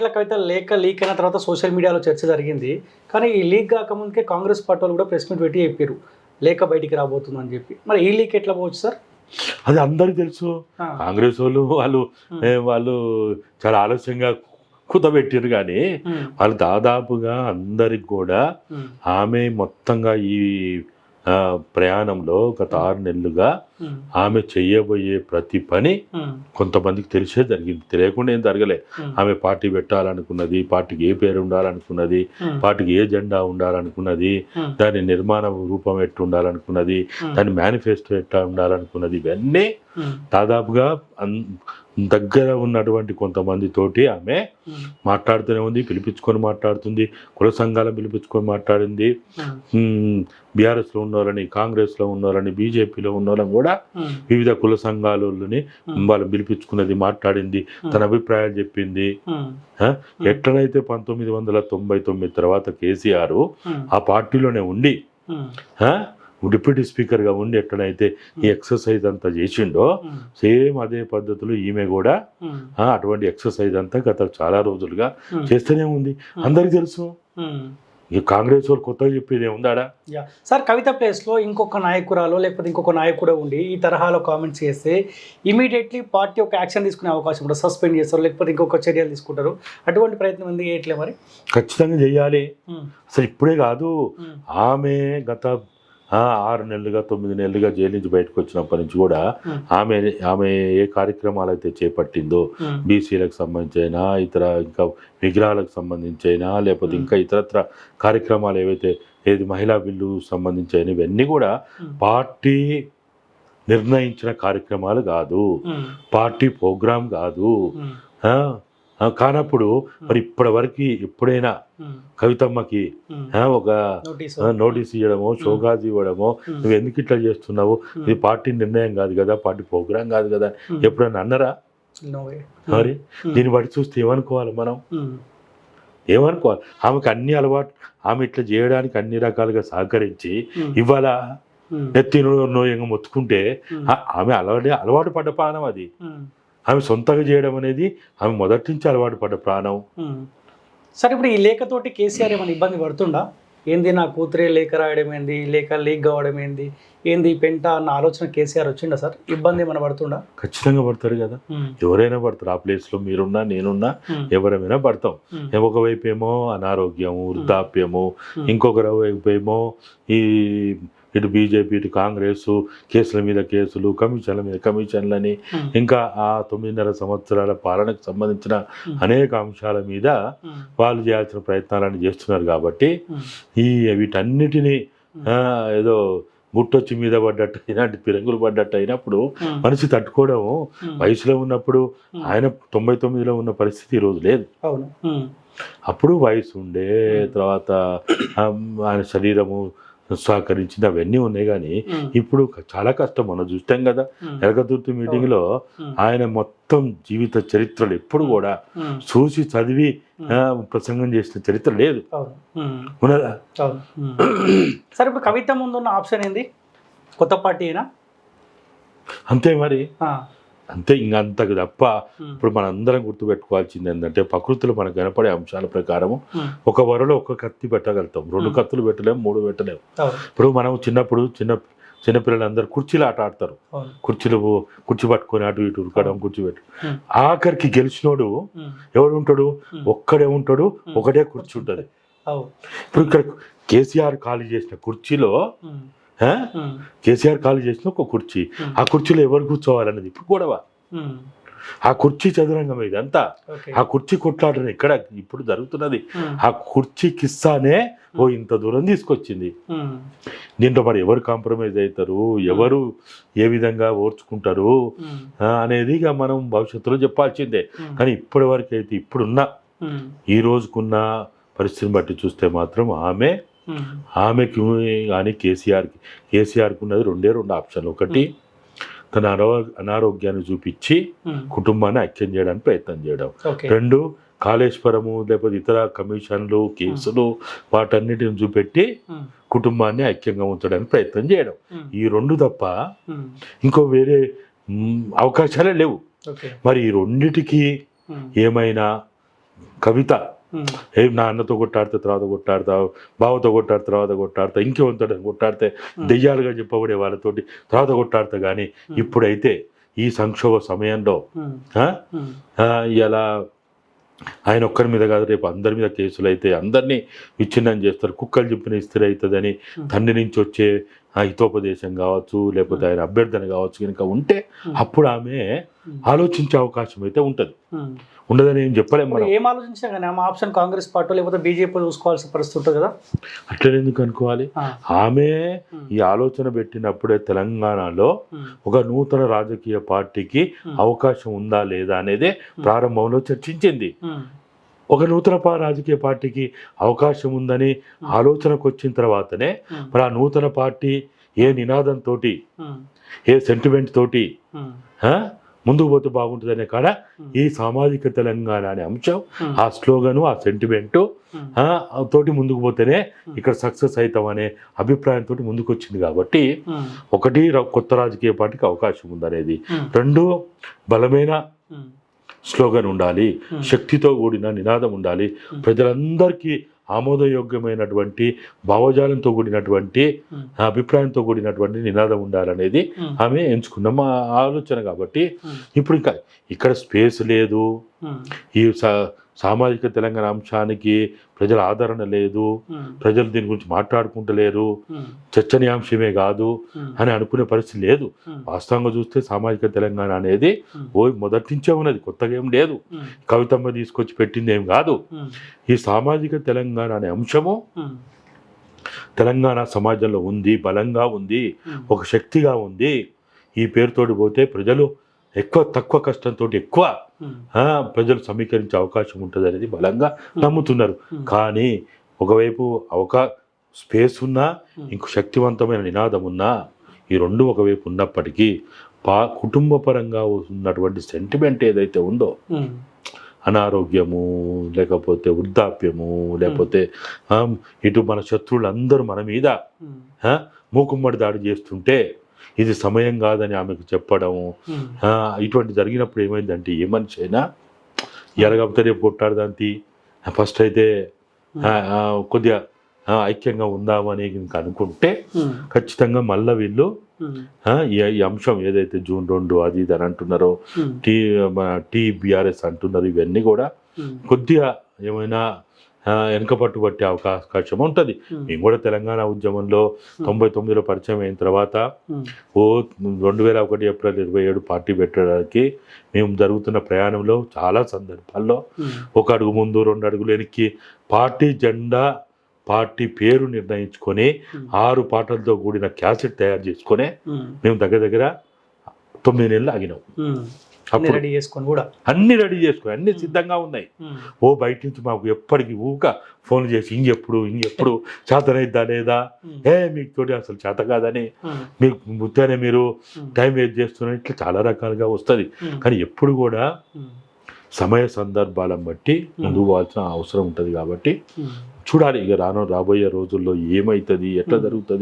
కొట్ల కవిత లేఖ లీక్ అయిన తర్వాత సోషల్ మీడియాలో చర్చ జరిగింది. కానీ ఈ లీక్ కాకముందుకే కాంగ్రెస్ పార్టీ వాళ్ళు కూడా ప్రెస్ మీట్ పెట్టి చెప్పారు లేఖ బయటికి రాబోతుందని చెప్పి. మరి ఈ లీక్ ఎట్లా పోవచ్చు సార్? అది అందరికి తెలుసు. కాంగ్రెస్ వాళ్ళు వాళ్ళు వాళ్ళు చాలా ఆలస్యంగా కుదబెట్టారు కానీ వాళ్ళు దాదాపుగా అందరికి కూడా ఆమె మొత్తంగా ఈ ప్రయాణంలో గత ఆరు నెలలుగా ఆమె చెయ్యబోయే ప్రతి పని కొంతమందికి తెలిసే జరిగింది. తెలియకుండా ఏం జరగలే. ఆమె పార్టీ పెట్టాలనుకున్నది పార్టీకి ఏ పేరు ఉండాలనుకున్నది పార్టీకి ఏ జెండా ఉండాలనుకున్నది దాని నిర్మాణ రూపం ఎట్టు ఉండాలనుకున్నది దాని మేనిఫెస్టో ఎట్లా ఉండాలనుకున్నది ఇవన్నీ దాదాపుగా దగ్గర ఉన్నటువంటి కొంతమంది తోటి ఆమె మాట్లాడుతూనే ఉంది పిలిపించుకొని మాట్లాడుతుంది కుల సంఘాలను పిలిపించుకొని మాట్లాడింది. బీఆర్ఎస్లో ఉన్నోళ్ళని కాంగ్రెస్లో ఉన్నోళ్ళని బీజేపీలో ఉన్నోళ్ళని కూడా ఉమ్, వివిధ కుల సంఘాలని ఉమ్, వాళ్ళని పిలిపించుకున్నది మాట్లాడింది తన అభిప్రాయాలు చెప్పింది? ఎట్లనైతే పంతొమ్మిది వందల తొంభై తొమ్మిది తర్వాత కేసీఆర్ ఆ పార్టీలోనే ఉండి? డిప్యూటీ స్పీకర్గా ఉండి ఎట్లనైతే ఈ ఎక్సర్సైజ్ అంతా చేసిండో సేమ్ అదే పద్ధతిలో ఈమె కూడా అటువంటి ఎక్సర్సైజ్ అంతా గత చాలా రోజులుగా చేస్తూనే ఉంది. అందరికి తెలుసు. ఈ కాంగ్రెస్ వాళ్ళు కొత్తగా చెప్పేది యా. సార్ కవిత ప్లేస్లో ఇంకొక నాయకురాలో లేకపోతే ఇంకొక నాయకుడు ఉండి ఈ తరహాలో కామెంట్స్ చేస్తే ఇమీడియట్లీ పార్టీ ఒక యాక్షన్ తీసుకునే అవకాశం ఉంటుంది సస్పెండ్ చేస్తారు లేకపోతే ఇంకొక చర్యలు తీసుకుంటారు. అటువంటి ప్రయత్నం ఎందుకు చేయట్లే మరి? ఖచ్చితంగా చెయ్యాలి ఉమ్, అసలు ఇప్పుడే కాదు ఆమె గత ఆరు నెలలుగా తొమ్మిది నెలలుగా జైలు నుంచి బయటకు వచ్చినప్పటి నుంచి కూడా ఆమె ఆమె ఏ కార్యక్రమాలు అయితే చేపట్టిందో బీసీలకు సంబంధించైనా ఇతర ఇంకా విగ్రహాలకు సంబంధించైనా లేకపోతే ఇంకా ఇతరత్ర కార్యక్రమాలు ఏవైతే ఏది మహిళా బిల్లు సంబంధించిన ఇవన్నీ కూడా పార్టీ నిర్ణయించిన కార్యక్రమాలు కాదు. పార్టీ ప్రోగ్రాం కాదు. కానప్పుడు మరి ఇప్పటి వరకు ఎప్పుడైనా కవితమ్మకి ఒక నోటీస్ ఇవ్వడమో షోకాజ్ ఇవ్వడమో నువ్వు ఎందుకు ఇట్లా చేస్తున్నావు? ఇది పార్టీ నిర్ణయం కాదు కదా పార్టీ ప్రోగ్రాం కాదు కదా. ఎప్పుడైనా అన్నరా. మరి దీన్ని బట్టి చూస్తే ఏమనుకోవాలి మనం? ఏమనుకోవాలి? ఆమెకు అన్ని అలవాటు ఆమె ఇట్లా చేయడానికి అన్ని రకాలుగా సహకరించి ఇవాళ నెత్తి నోయంగా మొత్తుకుంటే ఆమె అలవాటు అలవాటు పడ్డ ప్రాణం అది. ఆమె సొంతంగా చేయడం అనేది ఆమె మొదటి నుంచి అలవాటు పడ్డ ప్రాణం. సరే ఇప్పుడు ఈ లేఖతోటి కేసీఆర్ ఏమైనా ఇబ్బంది పడుతుండా? ఏంది నా కూతురే లేఖ రాయడం ఏంది? లేఖ లీక్ కావడం ఏంది? ఏంది పెంట అన్న ఆలోచన కేసీఆర్ వచ్చిండా సార్? ఇబ్బంది ఏమైనా పడుతుండా? ఖచ్చితంగా పడతారు కదా. ఎవరైనా పడతారు. ఆ ప్లేస్లో మీరున్నా నేనున్నా ఎవరైనా పడతాం. ఒకవైపు ఏమో అనారోగ్యము వృద్ధాప్యము ఉమ్, ఇంకొక వైపు ఏమో ఈ ఇటు బీజేపీ ఇటు కాంగ్రెస్ కేసుల మీద కేసులు కమిషన్ల మీద కమిషన్లని. ఇంకా ఆ తొమ్మిదిన్నర సంవత్సరాల పాలనకు సంబంధించిన అనేక అంశాల మీద వాళ్ళు చేయాల్సిన ప్రయత్నాలను చేస్తున్నారు కాబట్టి ఈ వీటన్నిటినీ ఏదో గుట్టొచ్చి మీద పడ్డట్టు ఇలాంటి పిరంగులు పడ్డట్టు అయినప్పుడు మనిషి తట్టుకోవడం వయసులో ఉన్నప్పుడు ఆయన తొంభై తొమ్మిదిలో ఉన్న పరిస్థితి ఈరోజు లేదు. అవును. అప్పుడు వయసు ఉండే తర్వాత ఆయన శరీరము సహకరించింది అవన్నీ ఉన్నాయి కానీ ఇప్పుడు చాలా కష్టం. మనం చూస్తాం కదా ఉమ్, ఎలగతుర్తి మీటింగ్లో ఆయన మొత్తం జీవిత చరిత్రలు ఎప్పుడు కూడా చూసి చదివి ప్రసంగం చేసిన చరిత్ర లేదు. ఉన్నదా. సరే ఇప్పుడు కవిత ముందున్న ఆప్షన్ ఏంది? కొత్త పార్టీ అయినా అంతే మరి. అంతే ఇంక అంతకు తప్ప ఇప్పుడు మనం అందరం గుర్తుపెట్టుకోవాల్సింది ఏంటంటే ప్రకృతిలో మనకు కనపడే అంశాల ప్రకారము ఉమ్, ఒక వరలో ఒక కత్తి పెట్టగలుగుతాం. రెండు. కత్తులు పెట్టలేము మూడు పెట్టలేము ఇప్పుడు మనం చిన్నప్పుడు చిన్న చిన్నపిల్లలందరూ కుర్చీలు ఆట ఆడతారు. కుర్చీలు కుర్చీ పట్టుకొని అటు ఇటు ఉరకడం కుర్చీ పెట్టు ఆఖరికి గెలిచినోడు ఎవడు ఉంటాడు? ఒక్కడే ఉంటాడు. ఒకటే కుర్చీ ఉంటుంది. ఇప్పుడు ఇక్కడ కేసీఆర్ ఖాళీ చేసిన కుర్చీలో కేసీఆర్ ఖాళీ చేసిన ఒక కుర్చీ. ఆ కుర్చీలో ఎవరు కూర్చోవాలన్నది ఇప్పుడు గొడవ. ఉమ్, ఆ కుర్చీ చదురంగం ఇదంతా ఓకే. ఆ కుర్చీ కొట్లాటన ఇక్కడ ఇప్పుడు జరుగుతున్నది. ఆ కుర్చీ కిస్సానే ఓ ఇంత దూరం తీసుకొచ్చింది. దీంట్లో మరి ఎవరు కాంప్రమైజ్ అవుతారు? ఎవరు ఏ విధంగా ఓర్చుకుంటారు? అనేది ఇక మనం భవిష్యత్తులో చెప్పాల్సిందే. కానీ ఇప్పటి వరకు అయితే ఇప్పుడున్న ఈ రోజుకున్న పరిస్థితిని బట్టి చూస్తే మాత్రం ఆమె ఆమెకి కానీ కేసీఆర్కి కేసీఆర్కి ఉన్నది రెండే రెండు ఆప్షన్లు. ఒకటి తన అనో అనారోగ్యాన్ని చూపించి కుటుంబాన్ని ఐక్యం చేయడానికి ప్రయత్నం చేయడం. రెండు కాళేశ్వరము లేకపోతే ఇతర కమిషన్లు కేసులు వాటన్నిటిని చూపెట్టి కుటుంబాన్ని ఐక్యంగా ఉంచడానికి ప్రయత్నం చేయడం. ఈ రెండు తప్ప ఇంకో వేరే అవకాశాలే లేవు. మరి ఈ రెండిటికి ఏమైనా కవిత ఏ నా అన్నతో కొట్టాడితే తర్వాత కొట్టాడతా బావతో కొట్టాడు తర్వాత కొట్టాడతా ఇంకెవంతట కొట్టాడితే దెయ్యాలుగా చెప్పబడే వాళ్ళతోటి తర్వాత కొట్టాడతా కానీ ఇప్పుడైతే ఈ సంక్షోభ సమయంలో ఇలా ఆయన ఒక్కరి మీద కాదు రేపు అందరి మీద కేసులు అయితే అందరినీ విచ్ఛిన్నం చేస్తారు కుక్కలు చెప్పిన ఇస్త్రీ అవుతుందని తండ్రి నుంచి వచ్చే హితోపదేశం కావచ్చు లేకపోతే ఆయన అభ్యర్థన కావచ్చు కనుక ఉంటే అప్పుడు ఆమె ఆలోచించే అవకాశం అయితే ఉంటుంది. ఉండదని ఏం చెప్పలేం ఇప్పుడు మనం. ఏం ఆలోచించినా కానీ ఆమె ఆప్షన్ కాంగ్రెస్ పార్టీ లేకపోతే బీజేపీ చూసుకోవాల్సిన పరిస్థితి ఉంటుంది కదా. అట్లనే ఎందుకు అనుకోవాలి? ఆమె ఈ ఆలోచన పెట్టినప్పుడే తెలంగాణలో ఒక నూతన రాజకీయ పార్టీకి అవకాశం ఉందా లేదా అనేదే ప్రారంభంలో చర్చించింది. ఒక నూతన పా రాజకీయ పార్టీకి అవకాశం ఉందని ఆలోచనకు వచ్చిన తర్వాతనే మరి ఆ నూతన పార్టీ ఏ నినాదంతో ఏ సెంటిమెంట్ తోటి ముందుకు పోతే బాగుంటుందనే కాడ ఈ సామాజిక తెలంగాణ అనే అంశం ఆ. స్లోగను ఆ సెంటిమెంటు తోటి ముందుకు పోతేనే ఇక్కడ సక్సెస్ అవుతాం అనే అభిప్రాయంతో ముందుకు వచ్చింది కాబట్టి ఒకటి కొత్త రాజకీయ పార్టీకి అవకాశం ఉందనేది. రెండు బలమైన స్లోగన్ ఉండాలి. శక్తితో కూడిన నినాదం ఉండాలి. ప్రజలందరికీ ఆమోదయోగ్యమైనటువంటి భావజాలంతో కూడినటువంటి అభిప్రాయంతో కూడినటువంటి నినాదం ఉండాలనేది ఆమె ఎంచుకున్న మా ఆలోచన కాబట్టి ఇప్పుడు ఇంకా ఇక్కడ స్పేస్ లేదు ఈ సా- సామాజిక తెలంగాణ అంశానికి ప్రజల ఆదరణ లేదు. ప్రజలు దీని గురించి మాట్లాడుకుంటలేరు. చర్చనీయాంశమే కాదు అని అనుకునే పరిస్థితి లేదు. వాస్తవంగా చూస్తే సామాజిక తెలంగాణ అనేది ఓ మొదటి నుంచే ఉన్నది. కొత్తగా ఏం లేదు. కవితమ్మ తీసుకొచ్చి పెట్టింది ఏం కాదు. ఈ సామాజిక తెలంగాణ అనే అంశము తెలంగాణ సమాజంలో ఉంది బలంగా ఉంది ఒక శక్తిగా ఉంది. ఈ పేరుతోటి పోతే ప్రజలు ఎక్కువ తక్కువ కష్టంతో ఎక్కువ ప్రజలు సమీకరించే అవకాశం ఉంటుంది అనేది బలంగా నమ్ముతున్నారు. కానీ ఒకవైపు అవకా స్పేస్ ఉన్నా ఇంకో శక్తివంతమైన నినాదం ఉన్నా ఈ రెండు ఒకవైపు ఉన్నప్పటికీ పా కుటుంబ పరంగా ఉన్నటువంటి సెంటిమెంట్ ఏదైతే ఉందో అనారోగ్యము లేకపోతే వృద్ధాప్యము లేకపోతే ఇటు మన శత్రువులందరూ మన మీద మూకుమ్మడి దాడి చేస్తుంటే ఇది సమయం కాదని ఆమెకు చెప్పడం. ఉమ్, ఆ, ఇటువంటి జరిగినప్పుడు ఏమైందంటే ఏ మనిషి అయినా ఎరగకపోతే రేపు కొట్టాడదాంతి ఫస్ట్ అయితే కొద్దిగా ఐక్యంగా ఉందామని ఇంక అనుకుంటే ఖచ్చితంగా మళ్ళీ వీళ్ళు ఈ అంశం ఏదైతే జూన్ రెండు అది ఇది అని అంటున్నారో టీ టీ బీఆర్ఎస్ అంటున్నారు ఇవన్నీ కూడా కొద్దిగా ఏమైనా వెనకపట్టు పట్టే అవకాశం ఉంటుంది. మేము కూడా తెలంగాణ ఉద్యమంలో తొంభై తొమ్మిదిలో పరిచయం అయిన తర్వాత ఓ రెండు వేల ఒకటి ఏప్రిల్ ఇరవై ఏడు పార్టీ పెట్టడానికి మేము జరుగుతున్న ప్రయాణంలో చాలా సందర్భాల్లో ఒక అడుగు ముందు రెండు అడుగులు వెనక్కి పార్టీ జెండా పార్టీ పేరు నిర్ణయించుకొని ఆరు పాటలతో కూడిన క్యాసెట్ తయారు చేసుకొని మేము దగ్గర దగ్గర తొమ్మిది నెలలు ఆగినాం. అప్పుడు రెడీ చేసుకొని కూడా. అన్ని రెడీ చేసుకుని అన్ని సిద్ధంగా ఉన్నాయి. ఓ బయట నుంచి మాకు ఎప్పటికీ ఊక ఫోన్ చేసి ఇంకెప్పుడు ఇంకెప్పుడు చేతనైద్దా లేదా? ఏ మీకు తోటి అసలు చేత కాదని మీకు ముత్తానే మీరు టైం వేస్ట్ చేస్తున్నారు ఇట్లా చాలా రకాలుగా వస్తుంది. కానీ ఎప్పుడు కూడా సమయ సందర్భాలను బట్టి ముందుకు పోవాల్సిన అవసరం ఉంటుంది కాబట్టి చూడాలి ఇక రాను రాబోయే రోజుల్లో ఏమవుతుంది ఎట్లా. జరుగుతుంది